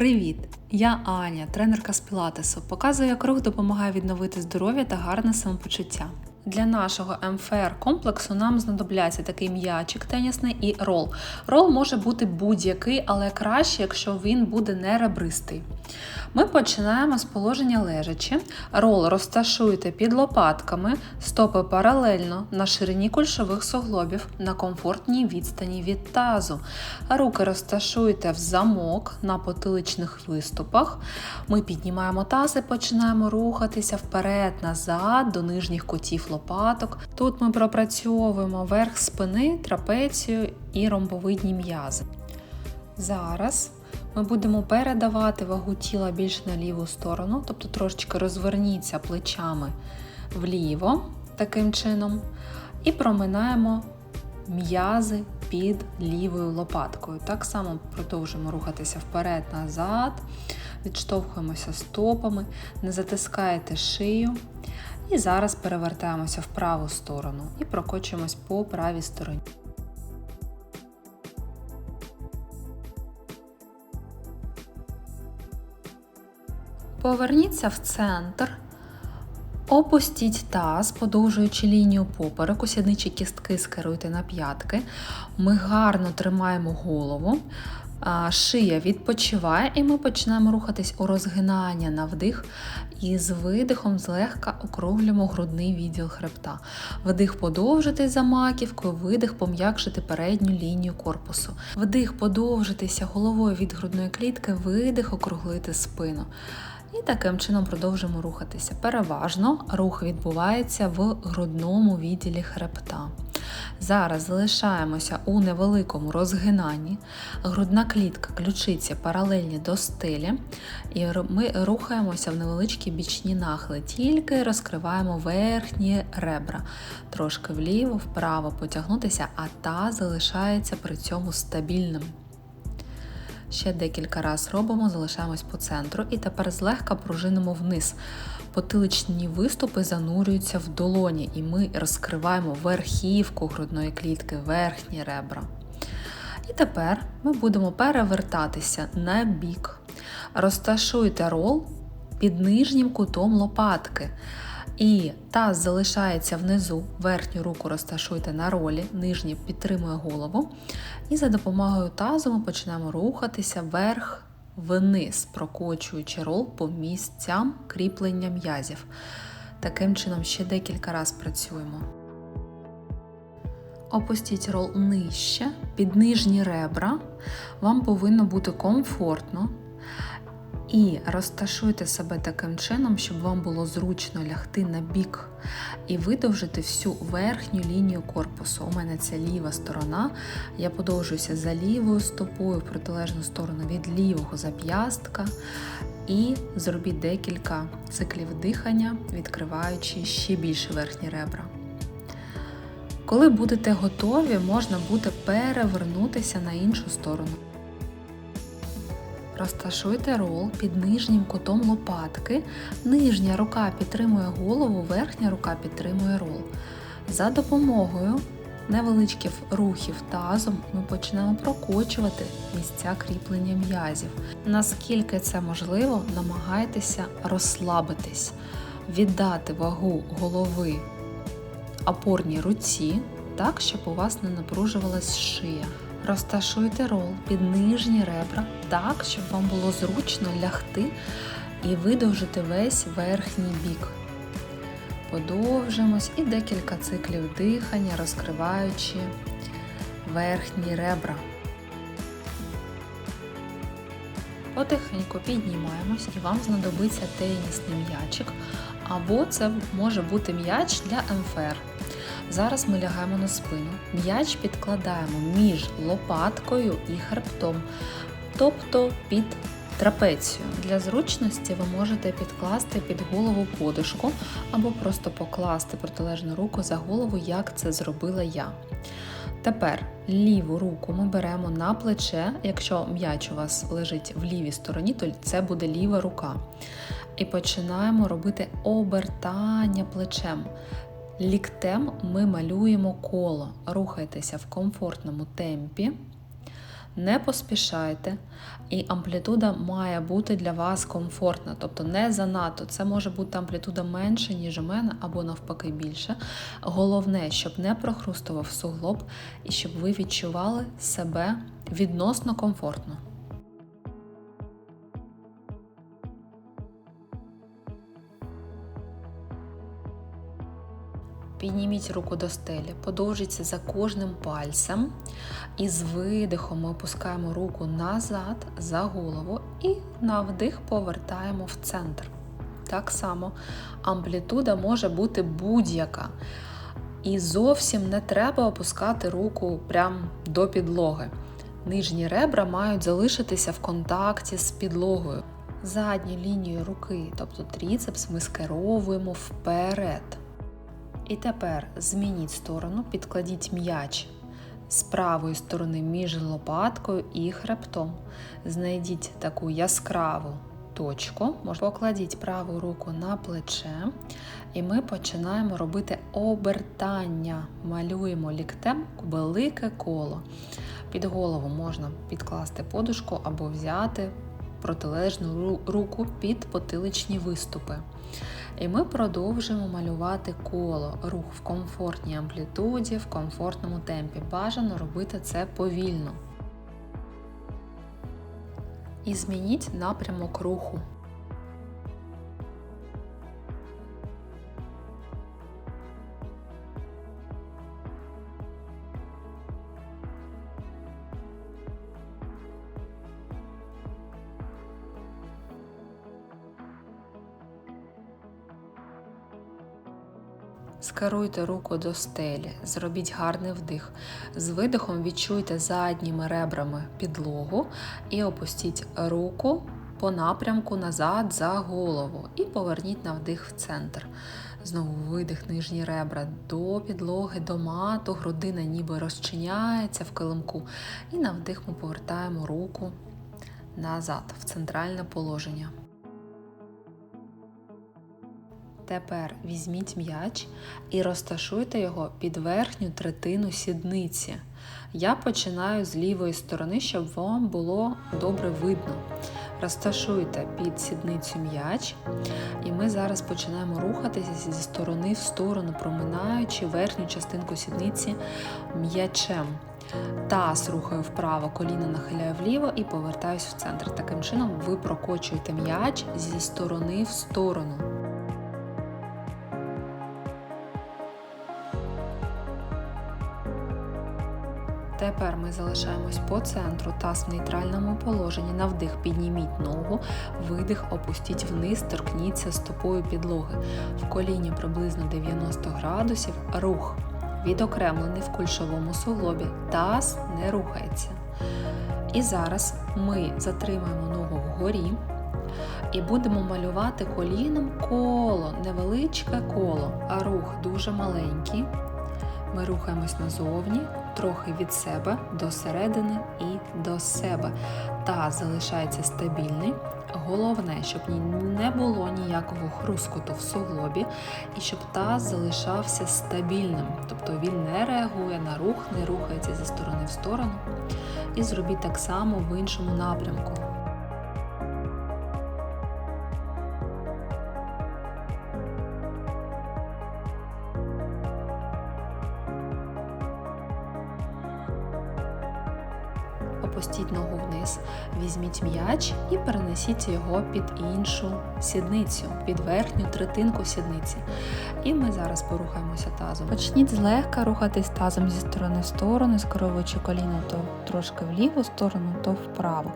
Привіт! Я Аня, тренерка з пілатесу. Показую, як рух допомагає відновити здоров'я та гарне самопочуття. Для нашого МФР комплексу нам знадобляться такий м'ячик тенісний і рол. Рол може бути будь-який, але краще, якщо він буде не ребристий. Ми починаємо з положення лежачи. Рол розташуйте під лопатками, стопи паралельно на ширині кульшових суглобів на комфортній відстані від тазу. Руки розташуйте в замок на потиличних виступах. Ми піднімаємо таз і починаємо рухатися вперед-назад до нижніх кутів лопаток. Тут ми пропрацьовуємо верх спини, трапецію і ромбовидні м'язи. Зараз ми будемо передавати вагу тіла більш на ліву сторону, тобто трошечки розверніться плечами вліво, таким чином, і проминаємо м'язи під лівою лопаткою. Так само продовжуємо рухатися вперед-назад, відштовхуємося стопами, не затискаєте шию. І зараз перевертаємося в праву сторону і прокочуємось по правій стороні. Поверніться в центр, опустіть таз, подовжуючи лінію попереку, сідничі кістки скеруйте на п'ятки. Ми гарно тримаємо голову, шия відпочиває, і ми починаємо рухатись у розгинання на вдих. І з видихом злегка округлюємо грудний відділ хребта. Вдих подовжити за маківкою, видих пом'якшити передню лінію корпусу. Вдих подовжитися головою від грудної клітки, видих округлити спину. І таким чином продовжуємо рухатися. Переважно рух відбувається в грудному відділі хребта. Зараз залишаємося у невеликому розгинанні, грудна клітка, ключиці паралельні до стелі, і ми рухаємося в невеличкі бічні нахили, тільки розкриваємо верхні ребра, трошки вліво, вправо потягнутися, а та залишається при цьому стабільним. Ще декілька разів робимо, залишаємось по центру і тепер злегка пружинимо вниз. Потиличні виступи занурюються в долоні, і ми розкриваємо верхівку грудної клітки, верхні ребра. І тепер ми будемо перевертатися на бік. Розташуйте рол під нижнім кутом лопатки. І таз залишається внизу, верхню руку розташуйте на ролі, нижній підтримує голову. І за допомогою тазу ми починаємо рухатися вверх вниз, прокочуючи рол по місцям кріплення м'язів. Таким чином, ще декілька разів працюємо. Опустіть рол нижче, під нижні ребра. Вам повинно бути комфортно. І розташуйте себе таким чином, щоб вам було зручно лягти на бік і видовжити всю верхню лінію корпусу. У мене це ліва сторона. Я подовжуюся за лівою стопою в протилежну сторону від лівого зап'ястка. І зробіть декілька циклів дихання, відкриваючи ще більше верхні ребра. Коли будете готові, можна буде перевернутися на іншу сторону. Розташуйте рол під нижнім кутом лопатки. Нижня рука підтримує голову, верхня рука підтримує рол. За допомогою невеличких рухів тазом ми почнемо прокочувати місця кріплення м'язів. Наскільки це можливо, намагайтеся розслабитись, віддати вагу голови опорній руці, так, щоб у вас не напружувалась шия. Розташуйте рол під нижні ребра так, щоб вам було зручно лягти і видовжити весь верхній бік. Подовжимось і декілька циклів дихання, розкриваючи верхні ребра. Потихеньку піднімаємось і вам знадобиться тенісний м'ячик, або це може бути м'яч для МФР. Зараз ми лягаємо на спину. М'яч підкладаємо між лопаткою і хребтом, тобто під трапецію. Для зручності ви можете підкласти під голову подушку або просто покласти протилежну руку за голову, як це зробила я. Тепер ліву руку ми беремо на плече, якщо м'яч у вас лежить в лівій стороні, то це буде ліва рука. І починаємо робити обертання плечем. Ліктем ми малюємо коло. Рухайтеся в комфортному темпі. Не поспішайте, і амплітуда має бути для вас комфортна, тобто не занадто. Це може бути амплітуда менше, ніж у мене, або навпаки більше. Головне, щоб не прохрустував суглоб і щоб ви відчували себе відносно комфортно. Підніміть руку до стелі, подовжіться за кожним пальцем. І з видихом ми опускаємо руку назад за голову і на вдих повертаємо в центр. Так само амплітуда може бути будь-яка. І зовсім не треба опускати руку прямо до підлоги. Нижні ребра мають залишитися в контакті з підлогою. Задню лінію руки, тобто тріцепс, ми скеровуємо вперед. І тепер змініть сторону, підкладіть м'яч з правої сторони між лопаткою і хребтом. Знайдіть таку яскраву точку, покладіть праву руку на плече, і ми починаємо робити обертання. Малюємо ліктем велике коло. Під голову можна підкласти подушку або взяти протилежну руку під потиличні виступи. І ми продовжуємо малювати коло, рух в комфортній амплітуді, в комфортному темпі. Бажано робити це повільно. І змініть напрямок руху. Скеруйте руку до стелі, зробіть гарний вдих. З видихом відчуйте задніми ребрами підлогу і опустіть руку по напрямку назад за голову і поверніть на вдих в центр. Знову видих нижні ребра до підлоги, до мату, грудина ніби розчиняється в килимку. І на вдих ми повертаємо руку назад в центральне положення. Тепер візьміть м'яч і розташуйте його під верхню третину сідниці. Я починаю з лівої сторони, щоб вам було добре видно. Розташуйте під сідницю м'яч, і ми зараз починаємо рухатися зі сторони в сторону, проминаючи верхню частинку сідниці м'ячем. Таз рухаю вправо, коліно нахиляю вліво і повертаюсь в центр. Таким чином ви прокочуєте м'яч зі сторони в сторону. Тепер ми залишаємось по центру, таз в нейтральному положенні. На вдих підніміть ногу, видих, опустіть вниз, торкніться стопою підлоги. В коліні приблизно 90 градусів. Рух відокремлений в кульшовому суглобі. Таз не рухається. І зараз ми затримаємо ногу вгорі. І будемо малювати коліном коло, невеличке коло, а рух дуже маленький. Ми рухаємось назовні, трохи від себе до середини і до себе. Таз залишається стабільний. Головне, щоб не було ніякого хрускоту в суглобі, і щоб таз залишався стабільним. Тобто він не реагує на рух, не рухається зі сторони в сторону. І зробіть так само в іншому напрямку. І перенесіть його під іншу сідницю, під верхню третинку сідниці. І ми зараз порухаємося тазом. Почніть злегка рухатись тазом зі сторони в сторону, скеровуючи коліно то трошки в ліву сторону, то вправо.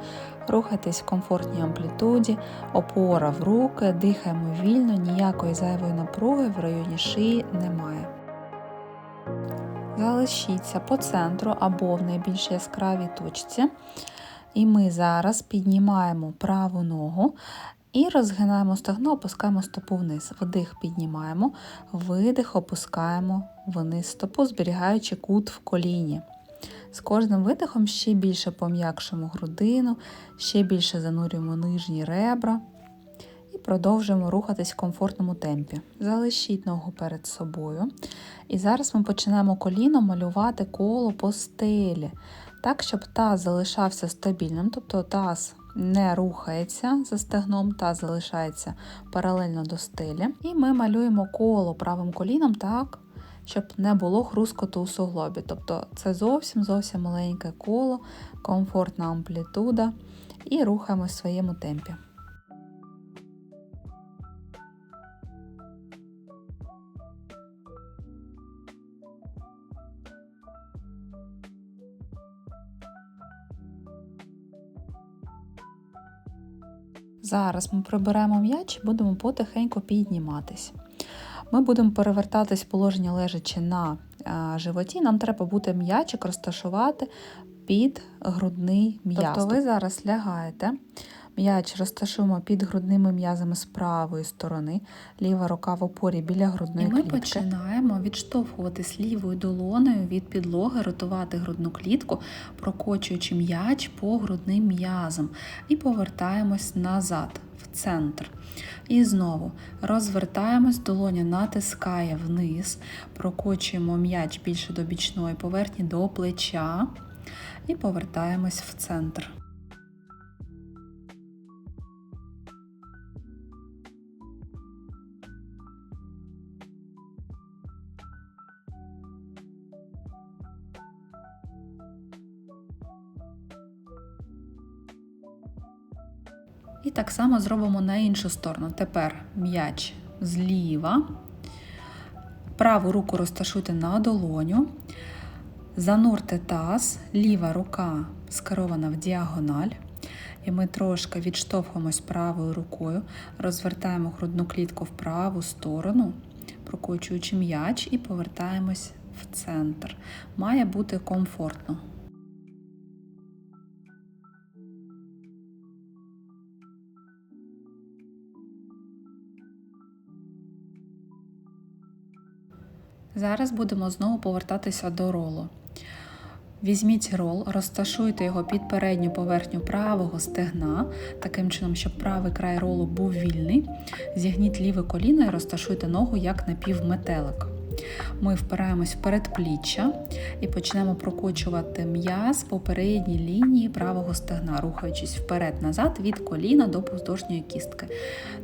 Рухайтесь в комфортній амплітуді, опора в руки, дихаємо вільно, ніякої зайвої напруги в районі шиї немає. Залишіться по центру або в найбільш яскравій точці. І ми зараз піднімаємо праву ногу і розгинаємо стегно, опускаємо стопу вниз. Вдих піднімаємо, видих, опускаємо вниз стопу, зберігаючи кут в коліні. З кожним видихом ще більше пом'якшимо грудину, ще більше занурюємо нижні ребра і продовжуємо рухатись в комфортному темпі. Залишіть ногу перед собою. І зараз ми починаємо коліном малювати коло по стелі. Так, щоб таз залишався стабільним, тобто таз не рухається за стегном, таз залишається паралельно до стелі. І ми малюємо коло правим коліном так, щоб не було хрускоту у суглобі. Тобто це зовсім зовсім маленьке коло, комфортна амплітуда і рухаємось в своєму темпі. Зараз ми приберемо м'яч і будемо потихеньку підніматись. Ми будемо перевертатись в положення лежачи на животі. Нам треба буде м'ячик розташувати під грудний м'яз. Тобто ви зараз лягаєте, м'яч розташуємо під грудними м'язами з правої сторони, ліва рука в опорі біля грудної клітки. І ми клітки. починаємо відштовхуватись лівою долоною від підлоги, ротувати грудну клітку, прокочуючи м'яч по грудним м'язам і повертаємось назад в центр. І знову розвертаємось, долоня натискає вниз, прокочуємо м'яч більше до бічної поверхні до плеча і повертаємось в центр. І так само зробимо на іншу сторону. Тепер м'яч зліва, праву руку розташуйте на долоню, занурте таз, ліва рука скерована в діагональ. І ми трошки відштовхуємось правою рукою, розвертаємо грудну клітку в праву сторону, прокочуючи м'яч, і повертаємось в центр. Має бути комфортно. Зараз будемо знову повертатися до ролу. Візьміть рол, розташуйте його під передню поверхню правого стегна, таким чином, щоб правий край ролу був вільний. Зігніть ліве коліно і розташуйте ногу як напівметелик. Ми впираємось в передпліччя і почнемо прокочувати м'яз по передній лінії правого стегна, рухаючись вперед-назад від коліна до поздовжньої кістки.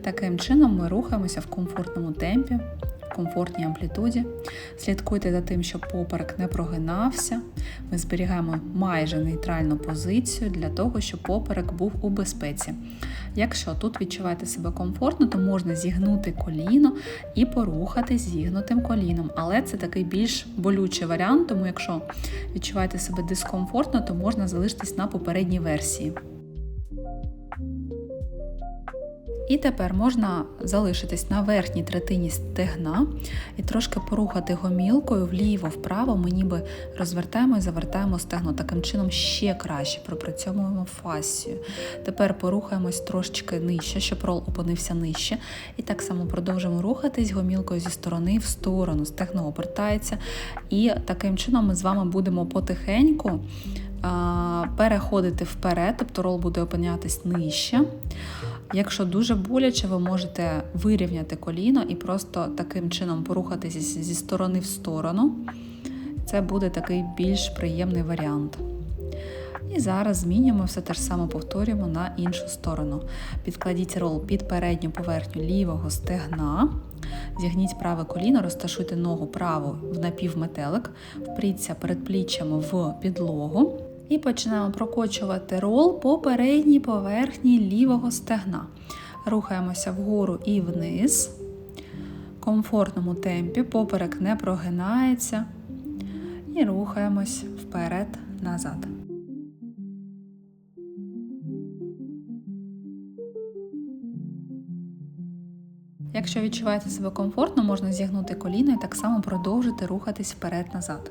Таким чином ми рухаємося в комфортному темпі комфортній амплітуді. Слідкуйте за тим, щоб поперек не прогинався. Ми зберігаємо майже нейтральну позицію для того, щоб поперек був у безпеці. Якщо тут відчуваєте себе комфортно, то можна зігнути коліно і порухати зігнутим коліном. Але це такий більш болючий варіант, тому якщо відчуваєте себе дискомфортно, то можна залишитись на попередній версії. І тепер можна залишитись на верхній третині стегна і трошки порухати гомілкою вліво-вправо. Ми ніби розвертаємо і завертаємо стегно. Таким чином ще краще пропрацьовуємо фасію. Тепер порухаємось трошечки нижче, щоб рол опинився нижче. І так само продовжуємо рухатись гомілкою зі сторони в сторону. Стегно обертається. І таким чином ми з вами будемо потихеньку переходити вперед, тобто рол буде опинятись нижче. Якщо дуже боляче, ви можете вирівняти коліно і просто таким чином порухатися зі сторони в сторону. Це буде такий більш приємний варіант. І зараз змінюємо все те ж саме повторюємо на іншу сторону. Підкладіть рол під передню поверхню лівого стегна, зігніть праве коліно, розташуйте ногу праву в напівметелик, впріться передпліччями в підлогу. І починаємо прокочувати рол по передній поверхні лівого стегна. Рухаємося вгору і вниз, в комфортному темпі, поперек не прогинається. І рухаємось вперед-назад. Якщо відчуваєте себе комфортно, можна зігнути коліно і так само продовжити рухатись вперед-назад.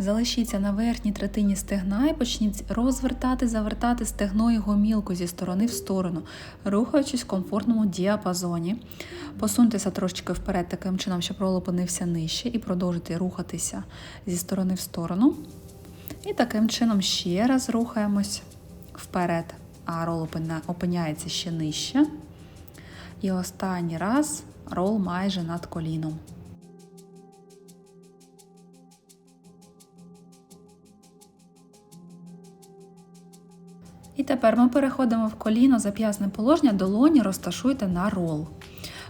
Залишіться на верхній третині стегна і почніть розвертати, завертати стегно і гомілку зі сторони в сторону, рухаючись в комфортному діапазоні. Посуньтеся трошечки вперед, таким чином, щоб рол опинився нижче, і продовжуйте рухатися зі сторони в сторону. І таким чином ще раз рухаємось вперед, а рол опиняється ще нижче. І останній раз рол майже над коліном. Тепер ми переходимо в коліно зап'ясне положення, долоні розташуйте на рол.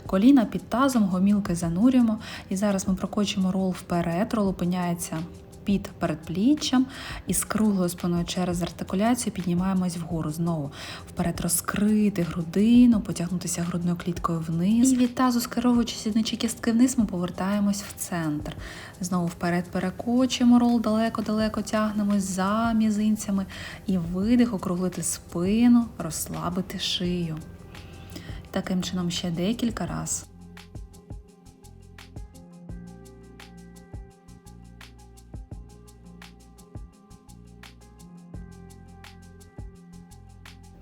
Коліна під тазом, гомілки занурюємо. І зараз ми прокочимо рол вперед, рол опиняється під передпліччям і з круглою спиною через артикуляцію піднімаємось вгору. Знову вперед розкрити грудину, потягнутися грудною кліткою вниз. І від тазу, скеровуючи сідничі кістки вниз, ми повертаємось в центр. Знову вперед перекочуємо рол, далеко-далеко тягнемось за мізинцями. І видих, округлити спину, розслабити шию. Таким чином ще декілька разів.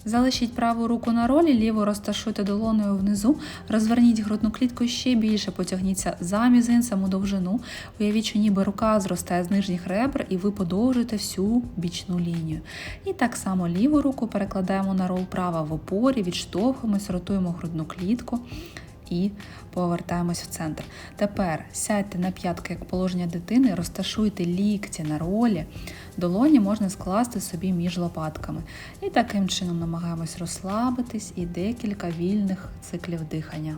Залишіть праву руку на ролі, ліву розташуйте долоною внизу, розверніть грудну клітку ще більше, потягніться за мізинцем у довжину. Уявіть, що ніби рука зростає з нижніх ребр, і ви подовжуєте всю бічну лінію. І так само ліву руку перекладаємо на рол права в опорі, відштовхуємось, ротуємо грудну клітку. І повертаємось в центр. Тепер сядьте на п'ятки як положення дитини, розташуйте лікті на ролі, долоні можна скласти собі між лопатками. І таким чином намагаємось розслабитись і декілька вільних циклів дихання.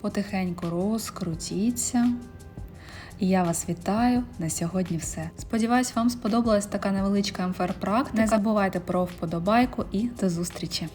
Потихеньку розкрутіться. І я вас вітаю на сьогодні. Все. Сподіваюсь, вам сподобалась така невеличка МФР практика. Не забувайте про вподобайку і до зустрічі!